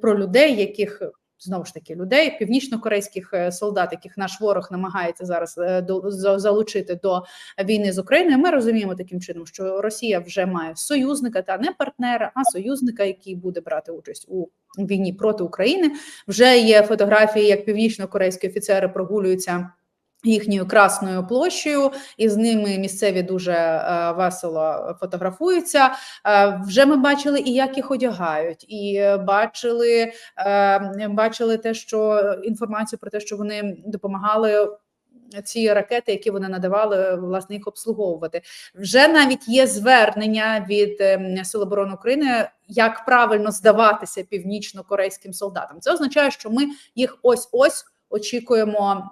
про людей, яких знову ж таки людей, північно-корейських е, солдат, яких наш ворог намагається зараз е, залучити до війни з Україною. Ми розуміємо таким чином, що Росія вже має союзника та не партнера, а союзника, який буде брати участь у війні проти України. Вже є фотографії, як північно-корейські офіцери прогулюються їхньою красною площею, і з ними місцеві дуже е, весело фотографуються. Е, вже ми бачили і як їх одягають, і бачили, е, бачили те, що інформацію про те, що вони допомагали. Ці ракети, які вони надавали, власне їх обслуговувати, вже навіть є звернення від ем, Сил оборони України, як правильно здаватися північно-корейським солдатам. Це означає, що ми їх ось ось очікуємо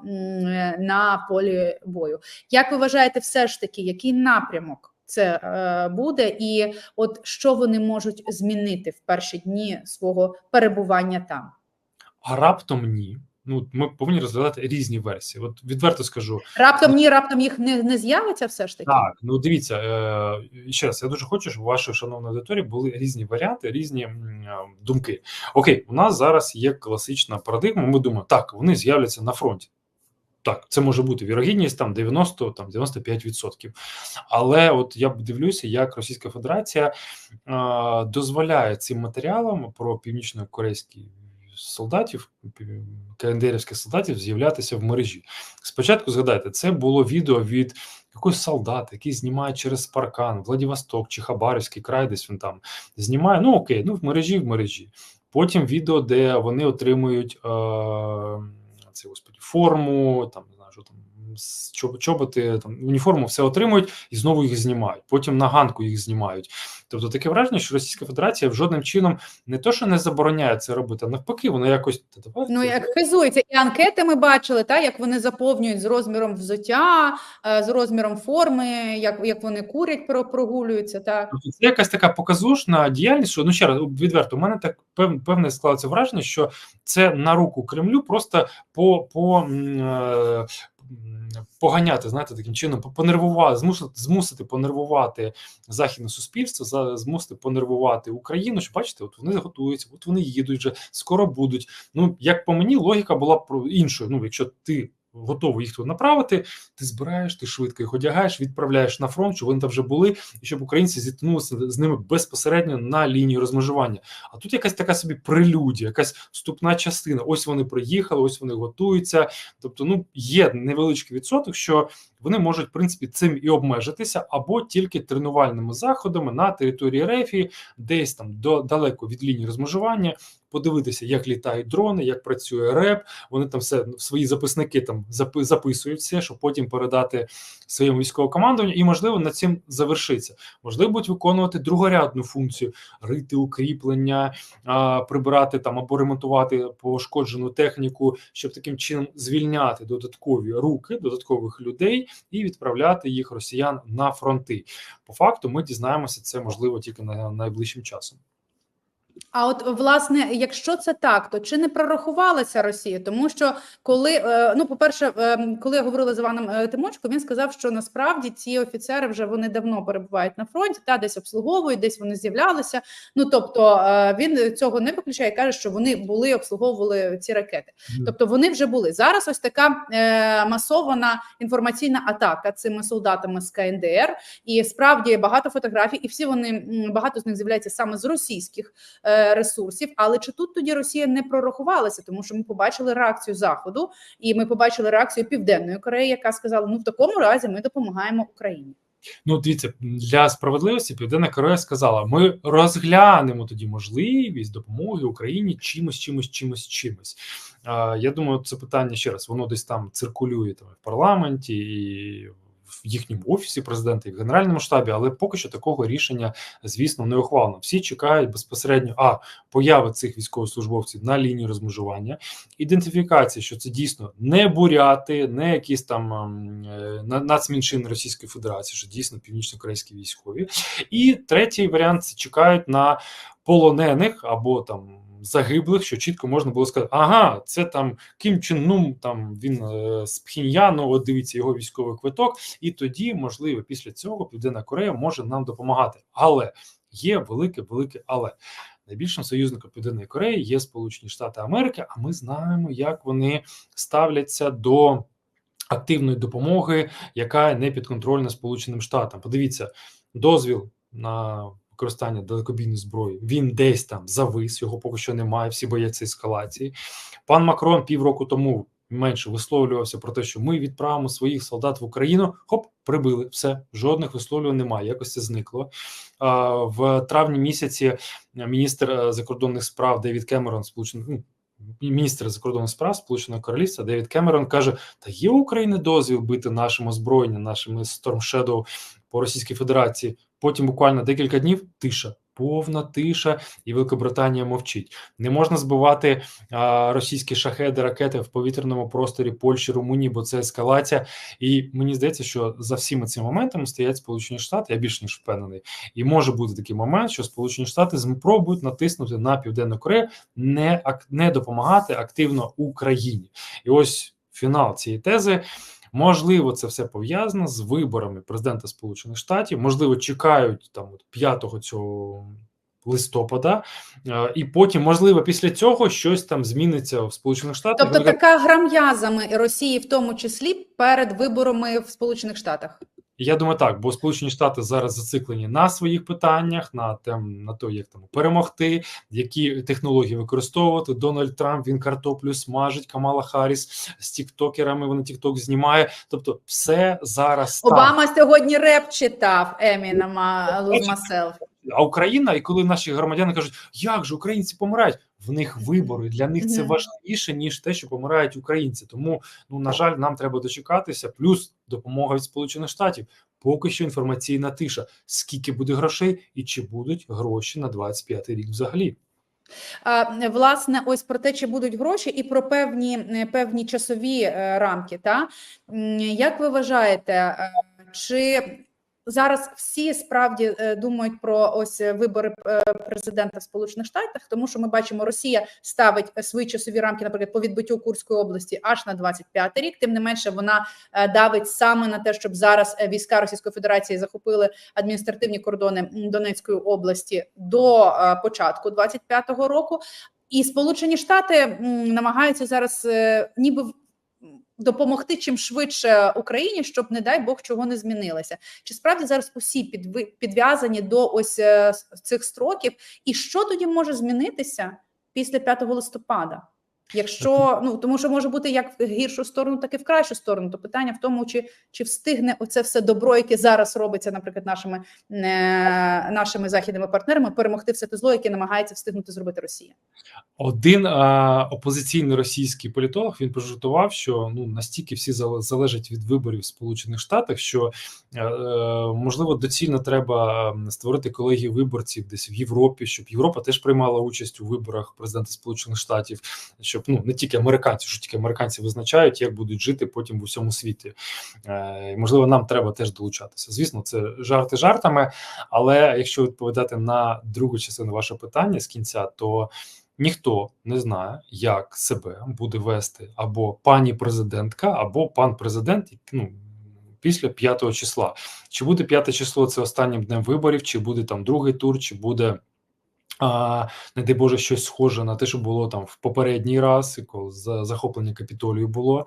на полі бою. Як ви вважаєте, все ж таки, який напрямок це е, буде, і от що вони можуть змінити в перші дні свого перебування там? А раптом ні ну ми повинні розглядати різні версії. От відверто скажу, раптом ні, раптом їх не не з'явиться. Все ж таки так. Ну дивіться е, ще раз. Я дуже хочу, щоб у вашої шановної аудиторії були різні варіанти, різні е, думки. Окей, у нас зараз є класична парадигма. Ми думаємо, так вони з'являться на фронті. Так, це може бути вірогідність там 90 там 95%. Але от я дивлюся, як Російська Федерація е, дозволяє цим матеріалам про північно-корейський солдатів, КНДРівських солдатів, з'являтися в мережі. Спочатку згадайте, це було відео від якогось солдата, який знімає через паркан, Владивосток чи Хабаровський край, десь він там знімає. Ну окей, ну в мережі в мережі. Потім відео, де вони отримують е, це господі форму, там не знаю, що там чоботи, там уніформу, все отримують і знову їх знімають. Потім на ганку їх знімають. Тобто таке враження, що Російська Федерація в жодним чином не то, що не забороняє це робити, а навпаки, вона якось ну як хизується і анкети. Ми бачили, та як вони заповнюють з розміром взуття, е, з розміром форми, як як вони курять, прогулюються. Так тобто це якась така показушна діяльність. Що ну ще раз відверто, у мене так певне склалося враження, що це на руку Кремлю просто по по. Е, поганяти, знаєте, таким чином, понервувати, змусити змусити понервувати західне суспільство, змусити понервувати Україну. Що бачите, от вони готуються, от вони їдуть вже скоро будуть. Ну як по мені, логіка була про іншою. Ну, якщо ти готовий їх туди направити, ти збираєш, ти швидко їх одягаєш, відправляєш на фронт, щоб вони там вже були, і щоб українці зіткнулися з ними безпосередньо на лінії розмежування. А тут якась така собі прелюдія, якась вступна частина. Ось вони приїхали, ось вони готуються. Тобто, ну є невеличкий відсоток, що вони можуть в принципі цим і обмежитися, або тільки тренувальними заходами на території Рефії, десь там до далеко від лінії розмежування, подивитися, як літають дрони, як працює РЕП. Вони там все в свої записники там записують все, щоб потім передати своєму військовому командуванню, і можливо на цим завершиться. Можливо, будуть виконувати другорядну функцію рити укріплення, прибирати там або ремонтувати пошкоджену техніку, щоб таким чином звільняти додаткові руки, додаткових людей і відправляти їх росіян на фронти. По факту, ми дізнаємося це можливо тільки на найближчим часом. А от власне, якщо це так, то чи не прорахувалася Росія? Тому що коли е, ну, по перше, е, коли я говорила з Іваном е, Тимочко, він сказав, що насправді ці офіцери вже вони давно перебувають на фронті, та десь обслуговують, десь вони з'являлися. Ну тобто він цього не виключає, каже, що вони були обслуговували ці ракети. Тобто вони вже були зараз. Ось така масована інформаційна атака цими солдатами з КНДР, і справді багато фотографій, і всі вони багато з них з'являються саме з російських. Е, ресурсів. Але чи тут тоді Росія не прорахувалася, тому що ми побачили реакцію Заходу, і ми побачили реакцію Південної Кореї, яка сказала: ну в такому разі ми допомагаємо Україні. Ну, дивіться, для справедливості Південна Корея сказала: ми розглянемо тоді можливість допомоги Україні чимось, чимось, чимось, чимось. А, Я думаю, це питання ще раз, воно десь там циркулює там в парламенті і в їхньому офісі президента і в генеральному штабі, але поки що такого рішення, звісно, не ухвалено. Всі чекають безпосередньо а появи цих військовослужбовців на лінії розмежування, ідентифікація, що це дійсно не буряти, не якісь там е, нацменшини Російської Федерації, що дійсно північно-корейські військові. І третій варіант це чекають на полонених або там загиблих, що чітко можна було сказати, ага, це там Кім Чен Нум, там він е, з Пхіньяну, от дивіться його військовий квиток, і тоді, можливо, після цього Південна Корея може нам допомагати. Але є велике, велике але найбільшим союзником Південної Кореї є Сполучені Штати Америки. А ми знаємо, як вони ставляться до активної допомоги, яка не підконтрольна Сполученим Штатам. Подивіться, дозвіл на використання далекобійної зброї він десь там завис. Його поки що немає. Всі бояться ескалації. Пан Макрон півроку тому менше висловлювався про те, що ми відправимо своїх солдат в Україну. Хоп, прибили все. Жодних висловлювань немає. Якось це зникло. В травні місяці міністр е, закордонних справ Девід Кемерон, сполучених ну, міністр закордонних справ Сполученого Королівства Девід Кемерон каже: Та є України дозвіл бити нашим озброєнням, нашими Storm Shadow по Російській Федерації. Потім буквально декілька днів тиша. Повна тиша, і Великобританія мовчить. Не можна збивати а, російські шахеди, ракети в повітряному просторі Польщі, Румунії, бо це ескалація. І мені здається, що за всіми цими моментами стоять Сполучені Штати. Я більш ніж впевнений. І може бути такий момент, що Сполучені Штати спробують натиснути на Південну Корею, не не допомагати активно Україні. І ось фінал цієї тези. Можливо, це все пов'язано з виборами президента Сполучених Штатів. Можливо, чекають там от 5 цього листопада, е, і потім, можливо, після цього щось там зміниться в Сполучених Штатах. Тобто така гра м'язами Росії, в тому числі перед виборами в Сполучених Штатах. Я думаю, так, бо Сполучені Штати зараз зациклені на своїх питаннях, на тем на то, як там перемогти, які технології використовувати. Дональд Трамп він картоплю смажить, Камала Харріс з тіктокерами. Вони тікток знімає. Тобто, все зараз там. Обама сьогодні реп читав Емінама Myself. А Україна, і коли наші громадяни кажуть, як же українці помирають, в них вибори. Для них це важливіше ніж те, що помирають українці. Тому ну на жаль, нам треба дочекатися. Плюс допомога від Сполучених Штатів. Поки що інформаційна тиша. Скільки буде грошей, і чи будуть гроші на 25-й рік взагалі? Власне, ось про те, чи будуть гроші, і про певні е, певні часові е, рамки. Та як ви вважаєте, е, чи зараз всі справді е, думають про ось е, вибори е, президента в Сполучених Штатах, тому що ми бачимо, Росія ставить свої часові рамки, наприклад, по відбиттю Курської області аж на 25 рік. Тим не менше, вона давить саме на те, щоб зараз війська Російської Федерації захопили адміністративні кордони Донецької області до початку 25-го року. І Сполучені Штати намагаються зараз ніби допомогти чим швидше Україні, щоб не дай Бог чого не змінилося. Чи справді зараз усі підв'язані до ось е, цих строків? І що тоді може змінитися після 5 листопада? Якщо ну тому, що може бути як в гіршу сторону, так і в кращу сторону, то питання в тому, чи, чи встигне оце все добро, яке зараз робиться, наприклад, нашими е, нашими західними партнерами, перемогти все те зло, яке намагається встигнути зробити Росія. Один а, опозиційний російський політолог він пожартував, що ну настільки всі залежать від виборів в Сполучених Штатах, що е, е, можливо доцільно треба створити колегію виборців десь в Європі, щоб Європа теж приймала участь у виборах президента Сполучених Штатів, щоб ну не тільки американці, що тільки американці визначають, як будуть жити потім в усьому світі. Е, можливо, нам треба теж долучатися. Звісно, це жарти жартами, але якщо відповідати на другу частину вашого питання з кінця, то ніхто не знає, як себе буде вести або пані президентка, або пан президент. Ну після 5 числа. Чи буде 5 число це останнім днем виборів, чи буде там другий тур, чи буде. А, не дай Боже, щось схоже на те, що було там в попередній раз, коли за захоплення капітолію було,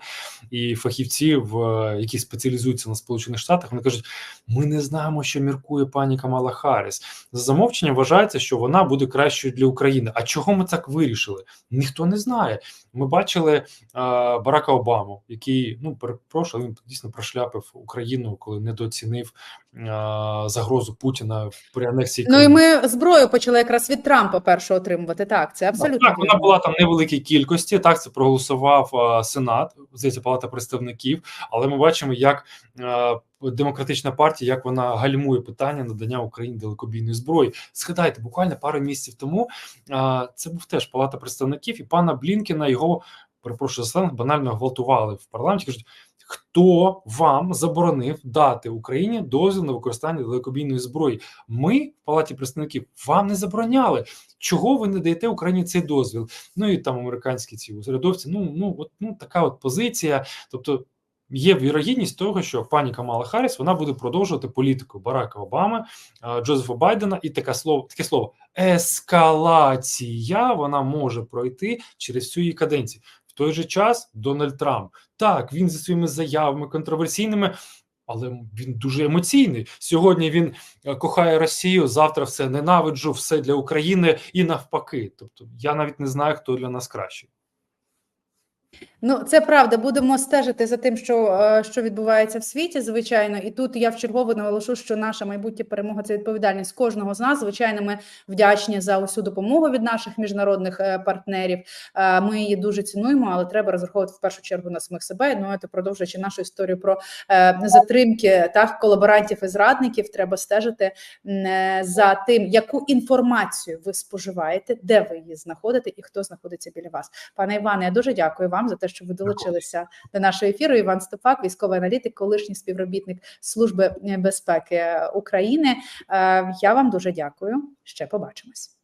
і фахівці, в які спеціалізуються на Сполучених Штатах, вони кажуть: ми не знаємо, що міркує пані Камала Харріс. За замовченням вважається, що вона буде кращою для України. А чого ми так вирішили? Ніхто не знає. Ми бачили е, Барака Обаму, який ну перепрошую, він дійсно прошляпив Україну, коли недооцінив е, загрозу Путіна при анексії. Ну і ми зброю почали якраз від Трампа першого отримувати. Так, це абсолютно Так, вона була там невеликій кількості. Так, це проголосував е, Сенат, здається, Палата представників. Але ми бачимо, як е, демократична партія, як вона гальмує питання надання Україні далекобійної зброї. Згадайте, буквально пару місяців тому е, це був теж Палата представників, і пана Блінкена його перепрошую за сленг, банально гвалтували в парламенті. кажуть. Хто вам заборонив дати Україні дозвіл на використання далекобійної зброї? Ми в палаті представників вам не забороняли. Чого ви не даєте Україні цей дозвіл? Ну і там американські ці урядовці. Ну ну от ну така от позиція. Тобто є вірогідність того, що пані Камала Харріс вона буде продовжувати політику Барака Обами, Джозефа Байдена, і таке слово, таке слово ескалація вона може пройти через всю її каденцію. Той же час Дональд Трамп так він зі своїми заявами контроверсійними. Але він дуже емоційний. Сьогодні він е, кохає Росію, завтра все ненавиджу, все для України і навпаки. Тобто, я навіть не знаю, хто для нас кращий. Ну, це правда. Будемо стежити за тим, що, е, що відбувається в світі, звичайно. І тут я вчергово наголошу, що наша майбутня перемога це відповідальність кожного з нас. Звичайно, ми вдячні за усю допомогу від наших міжнародних е, партнерів. Е, Ми її дуже цінуємо, але треба розраховувати в першу чергу на самих себе. Ну, це продовжуючи нашу історію про затримки так колаборантів і зрадників. Треба стежити за тим, яку інформацію ви споживаєте, де ви її знаходите і хто знаходиться біля вас. Пане Іване, я дуже дякую вам за те, що ви долучилися до нашого ефіру. Іван Стопак, військовий аналітик, колишній співробітник Служби безпеки України. Е, Я вам дуже дякую. Ще побачимось.